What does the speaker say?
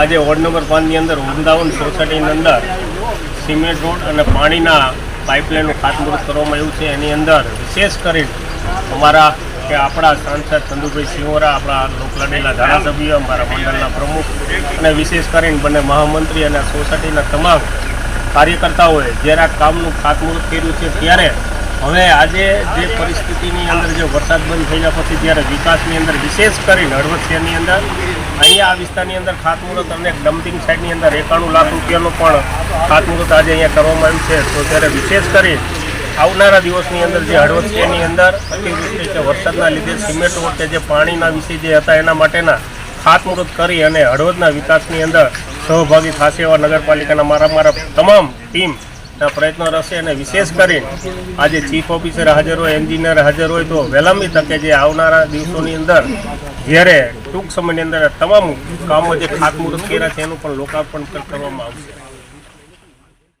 આજે ward number પાંચની અંદર વૃંદાવન સોસાયટીની અંદર સિમેન્ટ રોડ અને પાણીના પાઇપલાઇનનું ખાતમુહૂર્ત કરવામાં આવ્યું છે. એની અંદર વિશેષ કરી અમારા કે આપણા સાંસદ ચંદુભાઈ સિંહોરા, આપણા લોકલાડેલા ધારાસભ્ય, અમારા મંડળના પ્રમુખ અને વિશેષ કરીને બંને મહામંત્રી અને સોસાયટીના તમામ કાર્યકર્તાઓએ જ્યારે આ કામનું ખાતમુહૂર્ત કર્યું છે, ત્યારે હવે આજે જે પરિસ્થિતિની અંદર જે વરસાદ બંધ થઈ ગયા પછી ત્યારે વિકાસની અંદર, વિશેષ કરીને હળવદ શહેરની અંદર, અહીંયા આ વિસ્તારની અંદર ખાતમુહૂર્ત અને ડમ્પિંગ સાઇડની અંદર એકાણું લાખ રૂપિયાનું પણ ખાતમુહૂર્ત આજે અહીંયા કરવામાં આવ્યું છે. તો ત્યારે વિશેષ કરી આવનારા દિવસની અંદર જે હળવદ શહેરની અંદર અતિવૃષ્ટિ કે વરસાદના લીધે સિમેન્ટ વખતે જે પાણીના વિશે જે હતા, એના માટેના ખાતમુહૂર્ત કરી અને હળવદના વિકાસની અંદર સહભાગી થશે એવા નગરપાલિકાના મારા મારા તમામ ટીમ પ્રયત્નો રહેશે અને વિશેષ કરીને આજે ચીફ ઓફિસર હાજર હોય, એન્જિનિયર હાજર હોય, તો વહેલામી તકે જે આવનારા દિવસોની અંદર જ્યારે ટૂંક સમયની અંદર તમામ કામો જે ખાતમુહૂર્ત કર્યા છે, એનું પણ લોકાર્પણ કરવામાં આવશે.